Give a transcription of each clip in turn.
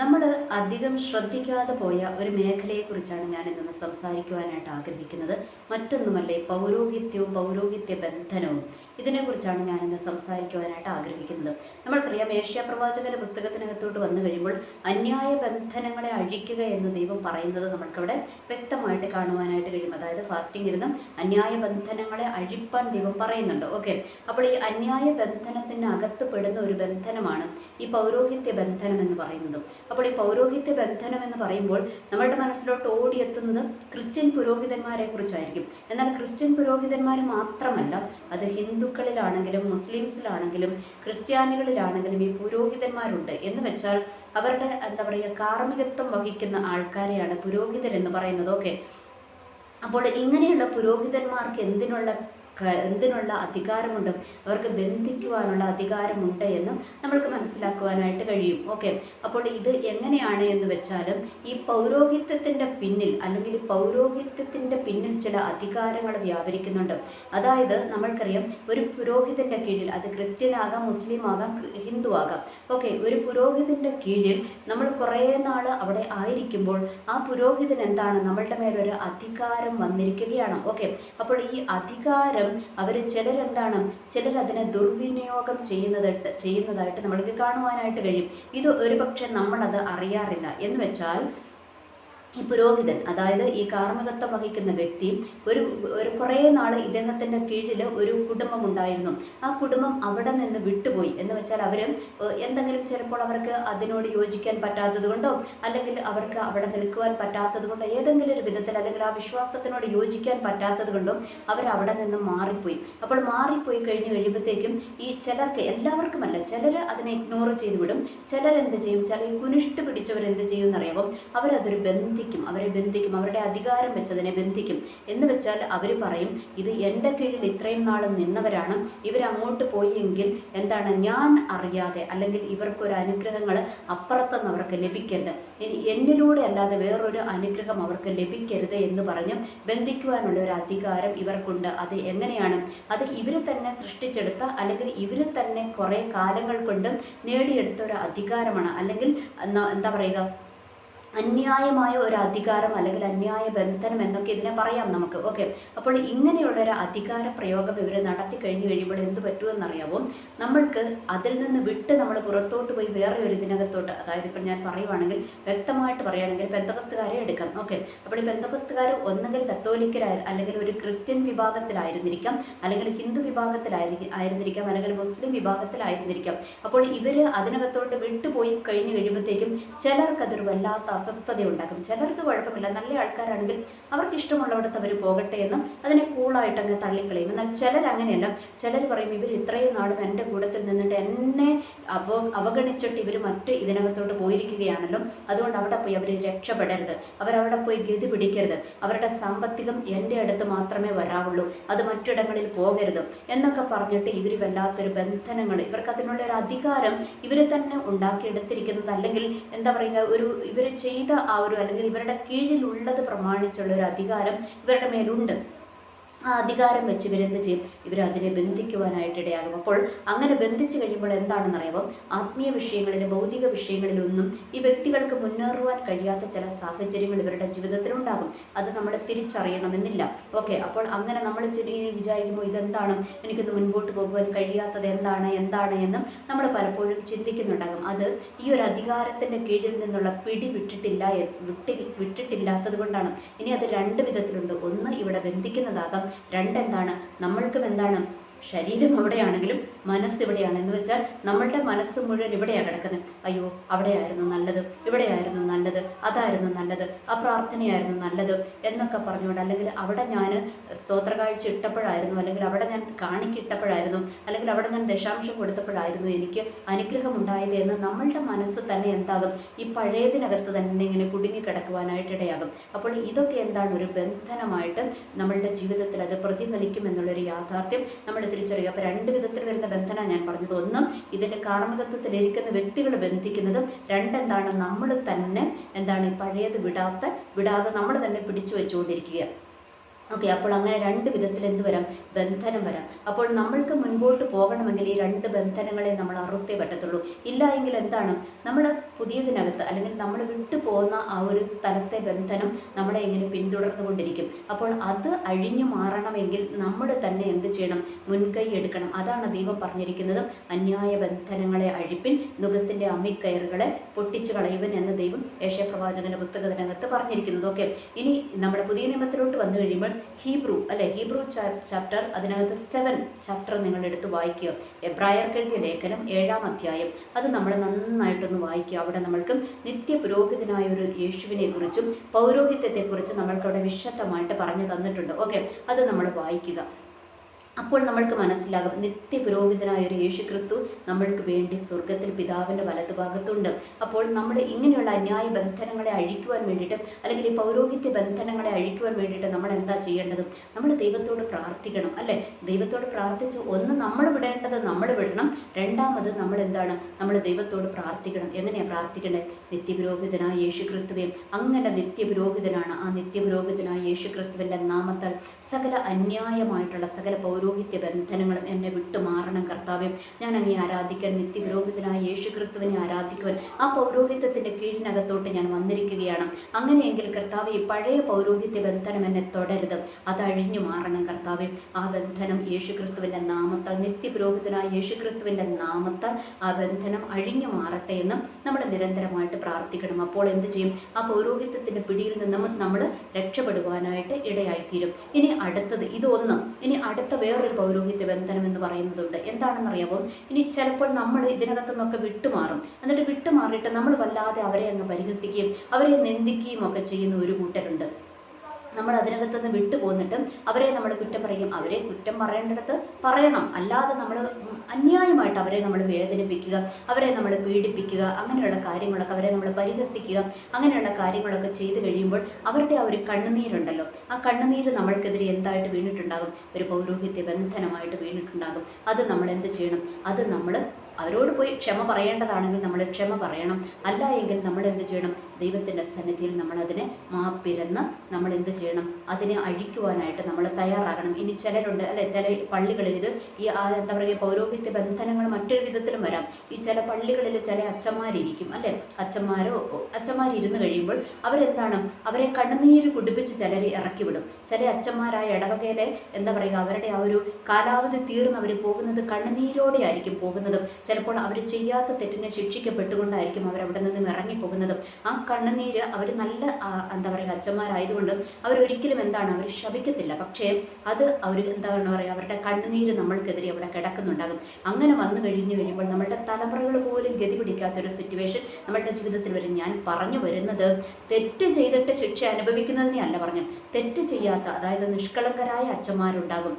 നമ്മൾ അധികം ശ്രദ്ധിക്കാതെ പോയ ഒരു മേഖലയെക്കുറിച്ചാണ് ഞാൻ ഇന്ന് സംസാരിക്കുവാനായിട്ട് ആഗ്രഹിക്കുന്നത്. മറ്റൊന്നുമല്ലേ പൗരോഹിത്യവും പൗരോഹിത്യ ബന്ധനവും. ഇതിനെക്കുറിച്ചാണ് ഞാൻ ഇന്ന് സംസാരിക്കുവാനായിട്ട് ആഗ്രഹിക്കുന്നത്. നമ്മൾക്കറിയാം ഏഷ്യ പ്രവാചകന്റെ പുസ്തകത്തിനകത്തോട്ട് വന്നു കഴിയുമ്പോൾ അന്യായ ബന്ധനങ്ങളെ അഴിക്കുക എന്ന് ദൈവം പറയുന്നത് നമുക്കവിടെ വ്യക്തമായിട്ട് കാണുവാനായിട്ട് കഴിയും. അതായത് ഫാസ്റ്റിംഗ് ഇരുന്ന് അന്യായ ബന്ധനങ്ങളെ അഴിപ്പാൻ ദൈവം പറയുന്നുണ്ട്. ഓക്കെ? അപ്പോൾ ഈ അന്യായ ബന്ധനത്തിനകത്ത് പെടുന്ന ഒരു ബന്ധനമാണ് ഈ പൗരോഹിത്യ ബന്ധനം എന്ന് പറയുന്നത്. അപ്പോൾ ഈ പൗരോഹിത്യ ബന്ധനം എന്ന് പറയുമ്പോൾ നമ്മളുടെ മനസ്സിലോട്ട് ഓടിയെത്തുന്നത് ക്രിസ്ത്യൻ പുരോഹിതന്മാരെ കുറിച്ചായിരിക്കും. എന്നാൽ ക്രിസ്ത്യൻ പുരോഹിതന്മാർ മാത്രമല്ല അത് ഹിന്ദുക്കളിലാണെങ്കിലും മുസ്ലിംസിലാണെങ്കിലും ക്രിസ്ത്യാനികളിലാണെങ്കിലും ഈ പുരോഹിതന്മാരുണ്ട്. എന്ന് വെച്ചാൽ അവരുടെ എന്താ പറയുക കാർമ്മികത്വം വഹിക്കുന്ന ആൾക്കാരെയാണ് പുരോഹിതരെന്ന് പറയുന്നത്. ഓക്കെ. അപ്പോൾ ഇങ്ങനെയുള്ള പുരോഹിതന്മാർക്ക് എന്തിനുള്ള എന്തിനുള്ള അധികാരമുണ്ട്? അവർക്ക് ബന്ധിക്കുവാനുള്ള അധികാരമുണ്ട് എന്നും നമ്മൾക്ക് മനസ്സിലാക്കുവാനായിട്ട് കഴിയും. ഓക്കെ. അപ്പോൾ ഇത് എങ്ങനെയാണ് എന്ന് വെച്ചാലും ഈ പൗരോഹിത്യത്തിന്റെ പിന്നിൽ അല്ലെങ്കിൽ പൗരോഹിത്യത്തിന്റെ പിന്നിൽ ചില അധികാരങ്ങൾ വ്യാപരിക്കുന്നുണ്ട്. അതായത് നമ്മൾക്കറിയാം ഒരു പുരോഹിതന്റെ കീഴിൽ അത് ക്രിസ്ത്യൻ ആകാം മുസ്ലിം ആകാം ഹിന്ദു ആകാം ഓക്കെ. ഒരു പുരോഹിതന്റെ കീഴിൽ നമ്മൾ കുറേ നാൾ അവിടെ ആയിരിക്കുമ്പോൾ ആ പുരോഹിതൻ എന്താണ്? നമ്മളുടെ മേലൊരു അധികാരം വന്നിരിക്കുകയാണ്. ഓക്കെ. അപ്പോൾ ഈ അധികാരം അവർ ചിലരെന്താണ്? അതിനെ ദുർവിനിയോഗം ചെയ്യുന്നതായിട്ട് ചെയ്യുന്നതായിട്ട് നമ്മൾക്ക് കാണുവാനായിട്ട് കഴിയും. ഇത് ഒരുപക്ഷെ നമ്മളത് അറിയാറില്ല. എന്ന് വെച്ചാൽ ഈ പുരോഹിതൻ അതായത് ഈ കാർമ്മികത്വം വഹിക്കുന്ന വ്യക്തി ഒരു ഒരു കുറേ നാൾ ഇദ്ദേഹത്തിന്റെ കീഴിൽ ഒരു കുടുംബം ഉണ്ടായിരുന്നു. ആ കുടുംബം അവിടെ നിന്ന് വിട്ടുപോയി. എന്ന് വെച്ചാൽ അവർ എന്തെങ്കിലും ചിലപ്പോൾ അവർക്ക് അതിനോട് യോജിക്കാൻ പറ്റാത്തത് കൊണ്ടോ അല്ലെങ്കിൽ അവർക്ക് അവിടെ നിൽക്കുവാൻ പറ്റാത്തത് കൊണ്ടോ ഏതെങ്കിലും ഒരു വിധത്തിൽ അല്ലെങ്കിൽ ആ വിശ്വാസത്തിനോട് യോജിക്കാൻ പറ്റാത്തത് കൊണ്ടോ അവർ അവിടെ നിന്ന് മാറിപ്പോയി. അപ്പോൾ മാറിപ്പോയി കഴിഞ്ഞ് കഴിയുമ്പോഴത്തേക്കും ഈ ചിലർക്ക് എല്ലാവർക്കുമല്ല ചിലർ അതിനെ ഇഗ്നോർ ചെയ്തു വിടും. ചിലരെന്ത് ചെയ്യും? ചില കുനിഷ്ട് പിടിച്ചവർ എന്ത് ചെയ്യും എന്നറിയാമോ അവരതൊരു ബന്ധിക്കും അവരെ ബന്ധിക്കും അവരുടെ അധികാരം വെച്ചതിനെ ബന്ധിക്കും. എന്ന് വെച്ചാൽ അവർ പറയും ഇത് എന്റെ കീഴിൽ ഇത്രയും നാളും നിന്നവരാണ് ഇവരങ്ങോട്ട് പോയെങ്കിൽ എന്താണ് ഞാൻ അറിയാതെ അല്ലെങ്കിൽ ഇവർക്കൊരു അനുഗ്രഹങ്ങൾ അപ്പുറത്തുനിന്ന് അവർക്ക് ലഭിക്കരുത്. ഇനി എന്നിലൂടെ അല്ലാതെ വേറൊരു അനുഗ്രഹം അവർക്ക് ലഭിക്കരുത് എന്ന് പറഞ്ഞ് ബന്ധിക്കുവാനുള്ള ഒരു അധികാരം ഇവർക്കുണ്ട്. അത് എങ്ങനെയാണ്? അത് ഇവർ തന്നെ സൃഷ്ടിച്ചെടുത്ത അല്ലെങ്കിൽ ഇവർ തന്നെ കുറേ കാലങ്ങൾ കൊണ്ട് നേടിയെടുത്ത ഒരു അധികാരമാണ്. അല്ലെങ്കിൽ എന്താ പറയുക അന്യായമായ ഒരു അധികാരം അല്ലെങ്കിൽ അന്യായ ബന്ധനം എന്നൊക്കെ ഇതിനെ പറയാം നമുക്ക്. ഓക്കെ അപ്പോൾ ഇങ്ങനെയുള്ള ഒരു അധികാര പ്രയോഗം ഇവർ നടത്തി കഴിഞ്ഞു കഴിയുമ്പോൾ എന്ത് പറ്റുമെന്നറിയാമോ നമ്മൾക്ക് അതിൽ നിന്ന് വിട്ട് നമ്മൾ പുറത്തോട്ട് പോയി വേറെ ഒരു ഇതിനകത്തോട്ട് അതായത് ഇപ്പം ഞാൻ പറയുവാണെങ്കിൽ വ്യക്തമായിട്ട് പറയുകയാണെങ്കിൽ ബന്ധകസ്തുകാരെ എടുക്കാം. ഓക്കെ അപ്പോൾ ഈ ബന്ധകസ്തുകാർ ഒന്നെങ്കിൽ കത്തോലിക്കരായ അല്ലെങ്കിൽ ഒരു ക്രിസ്ത്യൻ വിഭാഗത്തിലായിരുന്നിരിക്കാം അല്ലെങ്കിൽ ഹിന്ദു വിഭാഗത്തിലായിരിക്കും ആയിരുന്നിരിക്കാം അല്ലെങ്കിൽ മുസ്ലിം വിഭാഗത്തിലായിരുന്നിരിക്കാം. അപ്പോൾ ഇവർ അതിനകത്തോട്ട് വിട്ടുപോയി കഴിഞ്ഞു കഴിയുമ്പോഴത്തേക്കും ചിലർക്കതൊരു വല്ലാത്ത അസ്വസ്ഥത ഉണ്ടാക്കും ചിലർക്ക് കുഴപ്പമില്ല. നല്ല ആൾക്കാരാണെങ്കിൽ അവർക്ക് ഇഷ്ടമുള്ളിടത്ത് അവർ പോകട്ടെ എന്നും അതിനെ കൂളായിട്ട് അങ്ങ് തള്ളിക്കളയും. എന്നാൽ ചിലർ അങ്ങനെയല്ല. ചിലർ പറയും ഇവർ ഇത്രയും നാളും എന്റെ കൂടത്തിൽ നിന്നിട്ട് എന്നെ അവ അവഗണിച്ചിട്ട് ഇവർ മറ്റ് ഇതിനകത്തോട്ട് പോയിരിക്കുകയാണല്ലോ. അതുകൊണ്ട് അവിടെ പോയി അവർ രക്ഷപ്പെടരുത്. അവരവിടെ പോയി ഗതി പിടിക്കരുത്. അവരുടെ സാമ്പത്തികം എന്റെ അടുത്ത് മാത്രമേ വരാവുള്ളൂ. അത് മറ്റിടങ്ങളിൽ പോകരുത്. എന്നൊക്കെ പറഞ്ഞിട്ട് ഇവർ വല്ലാത്തൊരു ബന്ധനങ്ങൾ. ഇവർക്ക് അതിനുള്ള ഒരു അധികാരം ഇവർ തന്നെ ഉണ്ടാക്കിയെടുത്തിരിക്കുന്നത് അല്ലെങ്കിൽ എന്താ പറയുക ഒരു ഇവർ ചെയ്ത ആ ഒരു അല്ലെങ്കിൽ ഇവരുടെ കീഴിലുള്ളത് പ്രമാണിച്ചുള്ള ഒരു അധികാരം ഇവരുടെ മേലുണ്ട്. ആ അധികാരം വെച്ച് ഇവരെന്ത് ചെയ്യും? ഇവരതിനെ ബന്ധിക്കുവാനായിട്ട് ഇടയാകും. അപ്പോൾ അങ്ങനെ ബന്ധിച്ചു കഴിയുമ്പോൾ എന്താണെന്നറിയാമോ ആത്മീയ വിഷയങ്ങളിൽ ഭൗതിക വിഷയങ്ങളിലൊന്നും ഈ വ്യക്തികൾക്ക് മുന്നേറുവാൻ കഴിയാത്ത ചില സാഹചര്യങ്ങൾ ഇവരുടെ ജീവിതത്തിലുണ്ടാകും. അത് നമ്മൾ തിരിച്ചറിയണമെന്നില്ല. ഓക്കെ അപ്പോൾ അങ്ങനെ നമ്മൾ വിചാരിക്കുമ്പോൾ ഇതെന്താണ്? എനിക്കൊന്ന് മുൻപോട്ട് പോകുവാൻ കഴിയാത്തത് എന്താണ്? എന്താണ്? എന്നും നമ്മൾ പലപ്പോഴും ചിന്തിക്കുന്നുണ്ടാകും. അത് ഈ ഒരു അധികാരത്തിന്റെ കീഴിൽ നിന്നുള്ള പിടി വിട്ടിട്ടില്ല വിട്ടി വിട്ടിട്ടില്ലാത്തത് കൊണ്ടാണ്. ഇനി അത് രണ്ട് വിധത്തിലുണ്ട്. ഒന്ന് ഇവിടെ ബന്ധിക്കുന്നതാകാം രണ്ടെന്താണ്? നമ്മൾക്കും എന്താണ്? ശരീരം അവിടെയാണെങ്കിലും മനസ്സ് ഇവിടെയാണ്. എന്ന് വെച്ചാൽ നമ്മളുടെ മനസ്സ് മുഴുവൻ ഇവിടെയാണ് കിടക്കുന്നത്. അയ്യോ അവിടെയായിരുന്നു നല്ലത് ഇവിടെയായിരുന്നു നല്ലത് അതായിരുന്നു നല്ലത് ആ പ്രാർത്ഥനയായിരുന്നു നല്ലത് എന്നൊക്കെ പറഞ്ഞുകൊണ്ട് അല്ലെങ്കിൽ അവിടെ ഞാൻ സ്തോത്ര കാഴ്ച ഇട്ടപ്പോഴായിരുന്നു അല്ലെങ്കിൽ അവിടെ ഞാൻ കാണിക്കിട്ടപ്പോഴായിരുന്നു അല്ലെങ്കിൽ അവിടെ ഞാൻ ദശാംശം കൊടുത്തപ്പോഴായിരുന്നു എനിക്ക് അനുഗ്രഹം ഉണ്ടായത് എന്ന് നമ്മളുടെ മനസ്സ് തന്നെ എന്താകും? ഈ പഴയതിനകത്ത് തന്നെ ഇങ്ങനെ കുടുങ്ങിക്കിടക്കുവാനായിട്ട് ഇടയാകും. അപ്പോൾ ഇതൊക്കെ എന്താണ് ഒരു ബന്ധനമായിട്ട് നമ്മളുടെ ജീവിതത്തിൽ അത് പ്രതിഫലിക്കും എന്നുള്ളൊരു യാഥാർത്ഥ്യം നമ്മൾ തിരിച്ചറിയുക. അപ്പോൾ രണ്ട് വിധത്തിൽ വരുന്ന ബന്ധന ഞാൻ പറഞ്ഞത്. ഒന്നും ഇതിന്റെ കാർമ്മികത്വത്തിലിരിക്കുന്ന വ്യക്തികൾ ബന്ധിക്കുന്നതും രണ്ടെന്താണ് നമ്മൾ തന്നെ എന്താണ് പഴയത് വിടാത്ത വിടാതെ നമ്മൾ തന്നെ പിടിച്ചു വെച്ചുകൊണ്ടിരിക്കുക. ഓക്കെ അപ്പോൾ അങ്ങനെ രണ്ട് വിധത്തിൽ എന്ത് വരാം? ബന്ധനം വരാം. അപ്പോൾ നമ്മൾക്ക് മുൻപോട്ട് പോകണമെങ്കിൽ ഈ രണ്ട് ബന്ധനങ്ങളെ നമ്മൾ അറുത്തേ പറ്റത്തുള്ളൂ. ഇല്ല എങ്കിൽ എന്താണ്? നമ്മൾ പുതിയതിനകത്ത് അല്ലെങ്കിൽ നമ്മൾ വിട്ടു പോകുന്ന ആ ഒരു സ്ഥലത്തെ ബന്ധനം നമ്മളെ ഇങ്ങനെ പിന്തുടർന്നുകൊണ്ടിരിക്കും അപ്പോൾ അത് അഴിഞ്ഞു മാറണമെങ്കിൽ നമ്മൾ തന്നെ എന്ത് ചെയ്യണം? മുൻകൈ എടുക്കണം. അതാണ് ദൈവം പറഞ്ഞിരിക്കുന്നത്. അന്യായ ബന്ധനങ്ങളെ അഴിപ്പിൻ നുഖത്തിന്റെ അമ്മിക്കയറുകളെ പൊട്ടിച്ചു കളയുവൻ എന്ന് ദൈവം യേശപ്രവാചകന്റെ പുസ്തകത്തിനകത്ത് പറഞ്ഞിരിക്കുന്നത്. ഓക്കെ ഇനി നമ്മുടെ പുതിയ നിയമത്തിലോട്ട് വന്നു കഴിയുമ്പോൾ ഹീബ്രു അല്ലെ ഹീബ്രു ചാപ്റ്റർ അതിനകത്ത് സെവൻ ചാപ്റ്റർ നിങ്ങൾ എടുത്ത് വായിക്കുക. എബ്രായർ കെഴുതിയ ലേഖനം ഏഴാം അധ്യായം. അത് നമ്മൾ നന്നായിട്ടൊന്ന് വായിക്കുക. അവിടെ നമ്മൾക്ക് നിത്യ പുരോഹിതനായ ഒരു യേശുവിനെ കുറിച്ചും പൗരോഹിത്യത്തെക്കുറിച്ചും നമ്മൾക്ക് അവിടെ വിശദമായിട്ട് പറഞ്ഞു തന്നിട്ടുണ്ട്. ഓക്കെ? അത് നമ്മൾ വായിക്കുക. അപ്പോൾ നമ്മൾക്ക് മനസ്സിലാകും. നിത്യപുരോഹിതനായ ഒരു യേശു ക്രിസ്തു നമ്മൾക്ക് വേണ്ടി സ്വർഗത്തിൽ പിതാവിന്റെ വലതുഭാഗത്തുണ്ട് അപ്പോൾ നമ്മൾ ഇങ്ങനെയുള്ള അന്യായ ബന്ധനങ്ങളെ അഴിക്കുവാൻ വേണ്ടിയിട്ട് അല്ലെങ്കിൽ ഈ പൗരോഹിത്യ ബന്ധനങ്ങളെ അഴിക്കുവാൻ വേണ്ടിയിട്ട് നമ്മൾ എന്താ ചെയ്യേണ്ടത്? നമ്മൾ ദൈവത്തോട് പ്രാർത്ഥിക്കണം അല്ലേ? ദൈവത്തോട് പ്രാർത്ഥിച്ച് ഒന്ന് നമ്മൾ വിടേണ്ടത് നമ്മൾ വിടണം. രണ്ടാമത് നമ്മൾ എന്താണ്? നമ്മൾ ദൈവത്തോട് പ്രാർത്ഥിക്കണം. എങ്ങനെയാണ് പ്രാർത്ഥിക്കേണ്ടത് നിത്യപുരോഹിതനായ യേശു ക്രിസ്തുവേ അങ്ങനെ നിത്യപുരോഹിതനാണ് ആ നിത്യപുരോഹിതനായ യേശു ക്രിസ്തുവിന്റെ നാമത്താൽ സകല അന്യായമായിട്ടുള്ള സകല പൗരോഹിത്യ ബന്ധനങ്ങളും എന്നെ വിട്ടുമാറണം കർത്താവെ. ഞാൻ അങ്ങേ ആരാധിക്കാൻ നിത്യപുരോഹിതനായ യേശു ക്രിസ്തുവിനെ ആരാധിക്കുവാൻ ആ പൗരോഹിത്യത്തിന്റെ കീഴിനകത്തോട്ട് ഞാൻ വന്നിരിക്കുകയാണ്. അങ്ങനെയെങ്കിൽ കർത്താവ് ഈ പഴയ പൗരോഹിത്യ ബന്ധനം എന്നെ തുടരുത്. അത് മാറണം കർത്താവെ. ആ ബന്ധനം യേശു ക്രിസ്തുവിന്റെ നാമത്താൽ നിത്യപുരോഹിതനായ യേശു ക്രിസ്തുവിന്റെ നാമത്താൽ ആ ബന്ധനം അഴിഞ്ഞു മാറട്ടെ എന്ന് നമ്മൾ നിരന്തരമായിട്ട് പ്രാർത്ഥിക്കണം. അപ്പോൾ എന്ത് ചെയ്യും? ആ പൗരോഹിത്യത്തിന്റെ പിടിയിൽ നിന്നും നമ്മൾ രക്ഷപ്പെടുവാനായിട്ട് ഇടയായിത്തീരും. ഇനി അടുത്തത് ഇതൊന്നും. ഇനി അടുത്ത വേറൊരു പൗരോഹിത്യ ബന്ധനം എന്ന് പറയുന്നതുണ്ട്. എന്താണെന്നറിയാമോ ഇനി ചിലപ്പോൾ നമ്മൾ ഇതിനകത്തു നിന്നൊക്കെ വിട്ടുമാറും. എന്നിട്ട് വിട്ടുമാറിയിട്ട് നമ്മൾ വല്ലാതെ അവരെ അങ്ങ് പരിഹസിക്കുകയും അവരെ നിന്ദിക്കുകയും ഒക്കെ ചെയ്യുന്ന ഒരു കൂട്ടരുണ്ട്. നമ്മൾ അതിനകത്ത് നിന്ന് വിട്ടു പോന്നിട്ടും അവരെ നമ്മൾ കുറ്റം പറയും. അവരെ കുറ്റം പറയേണ്ടിടത്ത് പറയണം. അല്ലാതെ നമ്മൾ അന്യായമായിട്ട് അവരെ നമ്മൾ വേദനിപ്പിക്കുക അവരെ നമ്മൾ പീഡിപ്പിക്കുക അങ്ങനെയുള്ള കാര്യങ്ങളൊക്കെ അവരെ നമ്മൾ പരിഹസിക്കുക അങ്ങനെയുള്ള കാര്യങ്ങളൊക്കെ ചെയ്തു കഴിയുമ്പോൾ അവരുടെ ആ ഒരു കണ്ണുനീരുണ്ടല്ലോ. ആ കണ്ണുനീര് നമ്മൾക്കെതിരെ എന്തായിട്ട് വീണിട്ടുണ്ടാകും? ഒരു പൗരോഹിത്യ ബന്ധനമായിട്ട് വീണിട്ടുണ്ടാകും. അത് നമ്മൾ എന്ത് ചെയ്യണം? അത് നമ്മൾ അവരോട് പോയി ക്ഷമ പറയേണ്ടതാണെങ്കിൽ നമ്മൾ ക്ഷമ പറയണം. അല്ല എങ്കിൽ നമ്മൾ എന്ത് ചെയ്യണം? ദൈവത്തിന്റെ സന്നിധിയിൽ നമ്മളതിനെ മാപ്പിരന്ന് നമ്മൾ എന്ത് ചെയ്യണം? അതിനെ അഴിക്കുവാനായിട്ട് നമ്മൾ തയ്യാറാകണം. ഇനി ചിലരുണ്ട് അല്ലെ? ചില പള്ളികളിൽ ഇത് ഈ എന്താ പറയുക പൗരോഹിത്യ ബന്ധനങ്ങൾ മറ്റൊരു വിധത്തിലും വരാം. ഈ ചില പള്ളികളിൽ ചില അച്ഛന്മാരിരിക്കും അല്ലെ? അച്ഛന്മാരോ അച്ഛന്മാരിരുന്ന് കഴിയുമ്പോൾ അവരെന്താണ്? അവരെ കണ്ണുനീര് കുടിപ്പിച്ച് ചിലരെ ഇറക്കി വിടും. ചില അച്ഛന്മാരായ ഇടവകയിലെ എന്താ പറയുക അവരുടെ ആ ഒരു കാലാവധി തീർന്ന് അവർ പോകുന്നത് കണ്ണുനീരോടെ ആയിരിക്കും പോകുന്നത്. ചിലപ്പോൾ അവർ ചെയ്യാത്ത തെറ്റിനെ ശിക്ഷിക്കപ്പെട്ടുകൊണ്ടായിരിക്കും അവർ അവിടെ നിന്നും ഇറങ്ങിപ്പോകുന്നത്. ആ കണ്ണുനീര് അവർ നല്ല എന്താ പറയുക അച്ഛന്മാരായതുകൊണ്ട് അവരൊരിക്കലും എന്താണ് അവർ ശപിക്കത്തില്ല. പക്ഷേ അത് അവർ എന്താണ് പറയുക അവരുടെ കണ്ണുനീര് നമ്മൾക്കെതിരെ അവിടെ കിടക്കുന്നുണ്ടാകും. അങ്ങനെ വന്നു കഴിഞ്ഞു കഴിയുമ്പോൾ നമ്മളുടെ തലമുറകൾ പോലും ഗതി പിടിക്കാത്തൊരു സിറ്റുവേഷൻ നമ്മളുടെ ജീവിതത്തിൽ വരും. ഞാൻ പറഞ്ഞു വരുന്നത് തെറ്റ് ചെയ്തിട്ട് ശിക്ഷ അനുഭവിക്കുന്നതിനെയല്ല പറഞ്ഞു തെറ്റ് ചെയ്യാത്ത അതായത് നിഷ്കളങ്കരായ അച്ഛന്മാരുണ്ടാകും.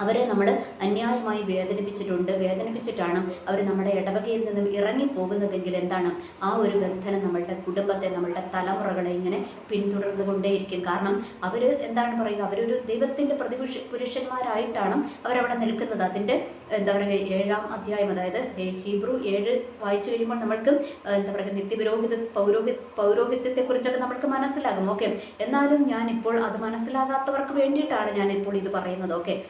അവരെ നമ്മൾ അന്യായമായി വേദനിപ്പിച്ചിട്ടുണ്ട്. വേദനിപ്പിച്ചിട്ടാണ് അവർ നമ്മുടെ ഇടവകയിൽ നിന്നും ഇറങ്ങിപ്പോകുന്നതെങ്കിൽ എന്താണ്? ആ ഒരു ബന്ധനം നമ്മളുടെ കുടുംബത്തെ നമ്മളുടെ തലമുറകളെ ഇങ്ങനെ പിന്തുടർന്നു കൊണ്ടേയിരിക്കും. കാരണം അവർ എന്താണ് പറയുക? അവരൊരു ദൈവത്തിന്റെ പ്രതിപുരുഷ പുരുഷന്മാരായിട്ടാണ് അവരവിടെ നിൽക്കുന്നത്. അതിന്റെ എന്താ പറയുക ഏഴാം അധ്യായം അതായത് ഹീബ്രു ഏഴ് വായിച്ചു കഴിയുമ്പോൾ നമ്മൾക്ക് എന്താ പറയുക നിത്യപുരോഹിത പൗരോഹി പൗരോഹിത്യത്തെക്കുറിച്ചൊക്കെ നമ്മൾക്ക് മനസ്സിലാകും. ഓക്കെ? എന്നാലും ഞാനിപ്പോൾ അത് മനസ്സിലാകാത്തവർക്ക് വേണ്ടിയിട്ടാണ് ഞാനിപ്പോൾ ഇത് പറയുന്നത്. ഓക്കെ?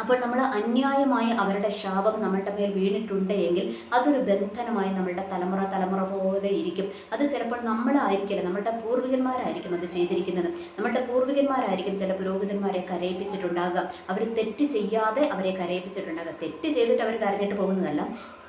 അപ്പോൾ നമ്മൾ അന്യായമായി അവരുടെ ശാപം നമ്മളുടെ മേൽ വീണിട്ടുണ്ട് എങ്കിൽ അതൊരു ബന്ധനമായി നമ്മളുടെ തലമുറ തലമുറ പോലെ ഇരിക്കും. അത് ചിലപ്പോൾ നമ്മളായിരിക്കില്ല നമ്മളുടെ പൂർവികന്മാരായിരിക്കും അത് ചെയ്തിരിക്കുന്നത്. നമ്മളുടെ പൂർവികന്മാരായിരിക്കും ചില പുരോഹിതന്മാരെ കരയിപ്പിച്ചിട്ടുണ്ടാകുക അവർ തെറ്റ് ചെയ്യാതെ അവരെ കരയിപ്പിച്ചിട്ടുണ്ടാകുക തെറ്റ് ചെയ്തിട്ട് അവർ കരഞ്ഞിട്ട് പോകുന്നതല്ല.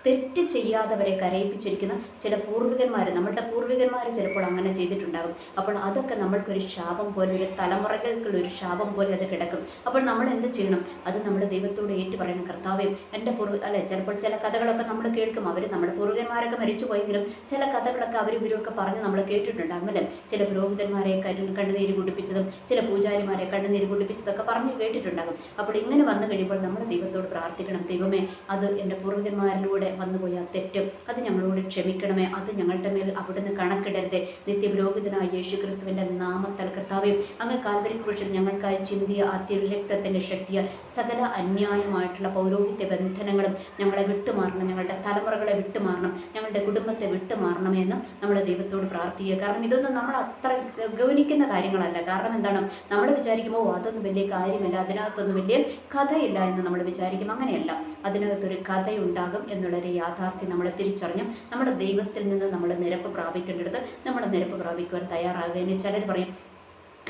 തെറ്റ് ചെയ്യാത്തവരെ കരയിപ്പിച്ചിരിക്കുന്ന ചില പൂർവികന്മാർ നമ്മളുടെ പൂർവികന്മാർ ചിലപ്പോൾ അങ്ങനെ ചെയ്തിട്ടുണ്ടാകും. അപ്പോൾ അതൊക്കെ നമ്മൾക്കൊരു ശാപം പോലെ ഒരു തലമുറകൾക്കുള്ള ഒരു ശാപം പോലെ അത് കിടക്കും. അപ്പോൾ നമ്മൾ എന്ത് ചെയ്യണം? അത് നമ്മൾ ദൈവത്തോട് ഏറ്റു പറയണം. കർത്താവേ എന്റെ പൂർവ അല്ലെ ചിലപ്പോൾ ചില കഥകളൊക്കെ നമ്മൾ കേൾക്കും. അവർ നമ്മുടെ പൂർവികന്മാരൊക്കെ മരിച്ചു പോയെങ്കിലും ചില കഥകളൊക്കെ അവർ ഇവരൊക്കെ പറഞ്ഞ് നമ്മൾ കേട്ടിട്ടുണ്ടാകും അല്ലേ? ചില പുരോഹിതന്മാരെ കണ്ണുനീര് കുടിപ്പിച്ചതും ചില പൂജാരിമാരെ കണ്ണുനീര് കുടിപ്പിച്ചതൊക്കെ പറഞ്ഞ് കേട്ടിട്ടുണ്ടാകും. അപ്പോൾ ഇങ്ങനെ വന്നു കഴിയുമ്പോൾ നമ്മൾ ദൈവത്തോട് പ്രാർത്ഥിക്കണം. ദൈവമേ അത് എന്റെ പൂർവികന്മാരിലൂടെ വന്നുപോയ തെറ്റ്. അത് ഞങ്ങളോട് ക്ഷമിക്കണമേ. അത് ഞങ്ങളുടെ മേൽ അവിടുന്ന് കണക്കിടരുത്. നിത്യപുരോഹിതനായ യേശു ക്രിസ്തുവിന്റെ നാമത്തൽ കർത്താവെയും അങ്ങ് കാൽവരി കുറിച്ച് ഞങ്ങൾക്കായി ചിന്തിയ ആ തിരുരക്തത്തിന്റെ ശക്തിയാൽ സകല അന്യായമായിട്ടുള്ള പൗരോഹിത്യ ബന്ധനങ്ങളും ഞങ്ങളെ വിട്ടുമാറണം. ഞങ്ങളുടെ തലമുറകളെ വിട്ടുമാറണം. ഞങ്ങളുടെ കുടുംബത്തെ വിട്ടുമാറണമെന്ന് നമ്മൾ ദൈവത്തോട് പ്രാർത്ഥിക്കുക. കാരണം ഇതൊന്നും നമ്മൾ അത്ര ഗൗനിക്കുന്ന കാര്യങ്ങളല്ല. കാരണം എന്താണ്? നമ്മൾ വിചാരിക്കുമ്പോൾ അതൊന്നും വലിയ കാര്യമല്ല. അതിനകത്തൊന്നും വലിയ കഥയില്ല എന്ന് നമ്മൾ വിചാരിക്കും. അങ്ങനെയല്ല. അതിനകത്തൊരു കഥയുണ്ടാകും എന്നുള്ളൊരു യാഥാർത്ഥ്യം നമ്മൾ തിരിച്ചറിഞ്ഞ് നമ്മുടെ ദൈവത്തിൽ നിന്ന് നമ്മൾ നിരപ്പ് പ്രാപിക്കേണ്ടത് നമ്മൾ നിരപ്പ് പ്രാപിക്കുവാൻ തയ്യാറാകുക ചിലർ പറയും.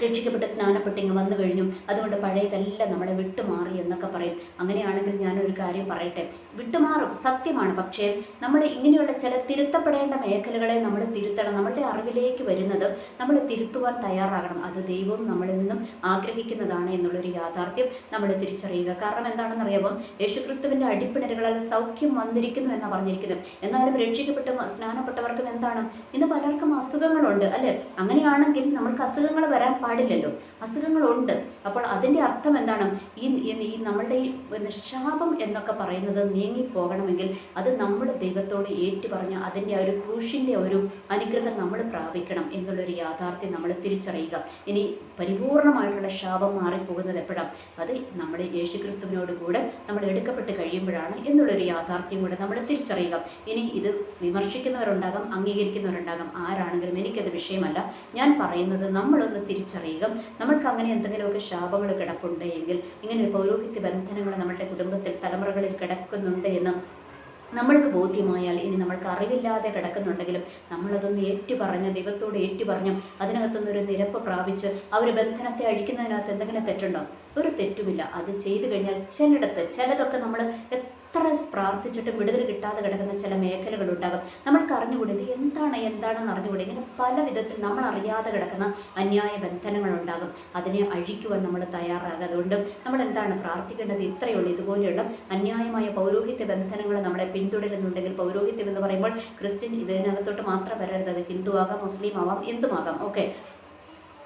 രക്ഷിക്കപ്പെട്ട് സ്നാനപ്പെട്ട് ഇങ്ങ് വന്നു കഴിഞ്ഞു. അതുകൊണ്ട് പഴയതെല്ലാം നമ്മളെ വിട്ടുമാറി എന്നൊക്കെ പറയും. അങ്ങനെയാണെങ്കിൽ ഞാനൊരു കാര്യം പറയട്ടെ. വിട്ടുമാറും സത്യമാണ്. പക്ഷേ നമ്മൾ ഇങ്ങനെയുള്ള ചില തിരുത്തപ്പെടേണ്ട മേഖലകളെ നമ്മൾ തിരുത്തണം. നമ്മളുടെ അറിവിലേക്ക് വരുന്നത് നമ്മൾ തിരുത്തുവാൻ തയ്യാറാകണം. അത് ദൈവം നമ്മളിൽ നിന്നും ആഗ്രഹിക്കുന്നതാണ് എന്നുള്ളൊരു യാഥാർത്ഥ്യം നമ്മൾ തിരിച്ചറിയുക. കാരണം എന്താണെന്ന് അറിയാമോ? യേശുക്രിസ്തുവിന്റെ അടിപ്പിണരുകളാൽ സൗഖ്യം വന്നിരിക്കുന്നു എന്ന് പറഞ്ഞിരിക്കുന്നു എന്നാലും രക്ഷിക്കപ്പെട്ട സ്നാനപ്പെട്ടവർക്കും എന്താണ്? ഇന്ന് പലർക്കും അസുഖങ്ങളുണ്ട് അല്ലേ? അങ്ങനെയാണെങ്കിൽ നമ്മൾക്ക് അസുഖങ്ങൾ വരാൻ പാടില്ലല്ലോ. അസുഖങ്ങളുണ്ട്. അപ്പോൾ അതിന്റെ അർത്ഥം എന്താണ്? ഈ ഈ നമ്മളുടെ ഈ ശാപം എന്നൊക്കെ പറയുന്നത് നീങ്ങിപ്പോകണമെങ്കിൽ അത് നമ്മൾ ദൈവത്തോട് ഏറ്റു പറഞ്ഞ് അതിന്റെ ഒരു ക്രൂശിന്റെ ഒരു അനുഗ്രഹം നമ്മൾ പ്രാപിക്കണം എന്നുള്ളൊരു യാഥാർത്ഥ്യം നമ്മൾ തിരിച്ചറിയുക. ഇനി പരിപൂർണമായിട്ടുള്ള ശാപം മാറിപ്പോകുന്നത് എപ്പോഴാണ് അത് നമ്മൾ യേശുക്രിസ്തുവിനോട് കൂടെ നമ്മൾ എടുക്കപ്പെട്ട് കഴിയുമ്പോഴാണ് എന്നുള്ളൊരു യാഥാർത്ഥ്യം കൂടെ നമ്മൾ തിരിച്ചറിയുക. ഇനി ഇത് വിമർശിക്കുന്നവരുണ്ടാകാം അംഗീകരിക്കുന്നവരുണ്ടാകാം. ആരാണെങ്കിലും എനിക്കത് വിഷയമല്ല. ഞാൻ പറയുന്നത് നമ്മളൊന്ന് തിരിച്ചറിയുക നമ്മൾക്ക് അങ്ങനെ എന്തെങ്കിലുമൊക്കെ ശാപങ്ങൾ കിടപ്പുണ്ട് എങ്കിൽ ഇങ്ങനെ പൗരോഹിത്യ ബന്ധനങ്ങൾ നമ്മുടെ കുടുംബത്തിൽ തലമുറകളിൽ കിടക്കുന്നുണ്ട് എന്ന് നമ്മൾക്ക് ബോധ്യമായാൽ ഇനി നമ്മൾക്ക് അറിവില്ലാതെ കിടക്കുന്നുണ്ടെങ്കിലും നമ്മളതൊന്ന് ഏറ്റുപറഞ്ഞ് ദൈവത്തോട് ഏറ്റുപറഞ്ഞ് അതിനകത്തുനിന്ന് ഒരു നിരപ്പ് പ്രാപിച്ച് ആ ഒരു ബന്ധനത്തെ അഴിക്കുന്നതിനകത്ത് എന്തെങ്കിലും തെറ്റുണ്ടോ? ഒരു തെറ്റുമില്ല. അത് ചെയ്തു കഴിഞ്ഞാൽ ചിലയിടത്ത് ചിലതൊക്കെ നമ്മൾ എത്ര പ്രാർത്ഥിച്ചിട്ടും വിടുതൽ കിട്ടാതെ കിടക്കുന്ന ചില മേഖലകളുണ്ടാകും. നമ്മൾക്ക് അറിഞ്ഞുകൂടി ഇത് എന്താണ് എന്താണെന്ന് അറിഞ്ഞുകൂടി? ഇങ്ങനെ പല വിധത്തിൽ നമ്മൾ അറിയാതെ കിടക്കുന്ന അന്യായ ബന്ധനങ്ങളുണ്ടാകും. അതിനെ അഴിക്കുവാൻ നമ്മൾ തയ്യാറാകും അതുകൊണ്ട് നമ്മൾ എന്താണ് പ്രാർത്ഥിക്കേണ്ടത്? ഇത്രയേ ഉള്ളൂ. ഇതുപോലെയുള്ള അന്യായമായ പൗരോഹിത്യ ബന്ധനങ്ങൾ നമ്മളെ പിന്തുടരുന്നുണ്ടെങ്കിൽ പൗരോഹിത്യം എന്ന് പറയുമ്പോൾ ക്രിസ്ത്യൻ ഇതിനകത്തോട്ട് മാത്രം വരരുത്. അത് ഹിന്ദു ആകാം മുസ്ലിം ആവാം എന്തുമാകാം. ഓക്കെ.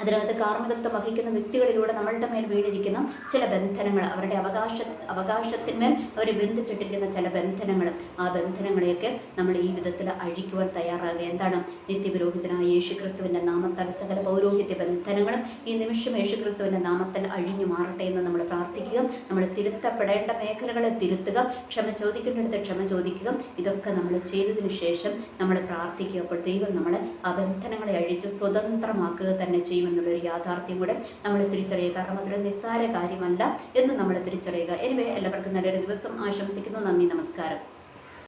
അതിനകത്ത് കാർമ്മികത്വം വഹിക്കുന്ന വ്യക്തികളിലൂടെ നമ്മളുടെ മേൽ വീണിരിക്കുന്ന ചില ബന്ധനങ്ങൾ അവരുടെ അവകാശ അവകാശത്തിന്മേൽ അവർ ബന്ധിച്ചിട്ടിരിക്കുന്ന ചില ബന്ധനങ്ങൾ. ആ ബന്ധനങ്ങളെയൊക്കെ നമ്മൾ ഈ വിധത്തിൽ അഴിക്കുവാൻ തയ്യാറാകുക. എന്താണ്? നിത്യപുരോഹിതനായ യേശുക്രിസ്തുവിന്റെ നാമത്താൽ സകല പൗരോഹിത്യ ബന്ധനങ്ങളും ഈ നിമിഷം യേശുക്രിസ്തുവിന്റെ നാമത്തിൽ അഴിഞ്ഞു മാറട്ടെ എന്ന് നമ്മൾ പ്രാർത്ഥിക്കുക. നമ്മൾ തിരുത്തപ്പെടേണ്ട മേഖലകളെ തിരുത്തുക. ക്ഷമ ചോദിക്കേണ്ടടുത്ത് ക്ഷമ ചോദിക്കുക. ഇതൊക്കെ നമ്മൾ ചെയ്തതിന് ശേഷം നമ്മൾ പ്രാർത്ഥിക്കുക. അപ്പോൾ ദൈവം നമ്മളെ ആ ബന്ധനങ്ങളെ അഴിച്ച് സ്വതന്ത്രമാക്കുക തന്നെ ചെയ്യും. എന്നുള്ളൊരു യാഥാർത്ഥ്യം കൂടെ നമ്മൾ തിരിച്ചറിയുക. കാരണം അതൊരു നിസ്സാര കാര്യമല്ല എന്ന് നമ്മൾ തിരിച്ചറിയുക. എനിവേ എല്ലാവർക്കും നല്ലൊരു ദിവസം ആശംസിക്കുന്നു. നന്ദി നമസ്കാരം.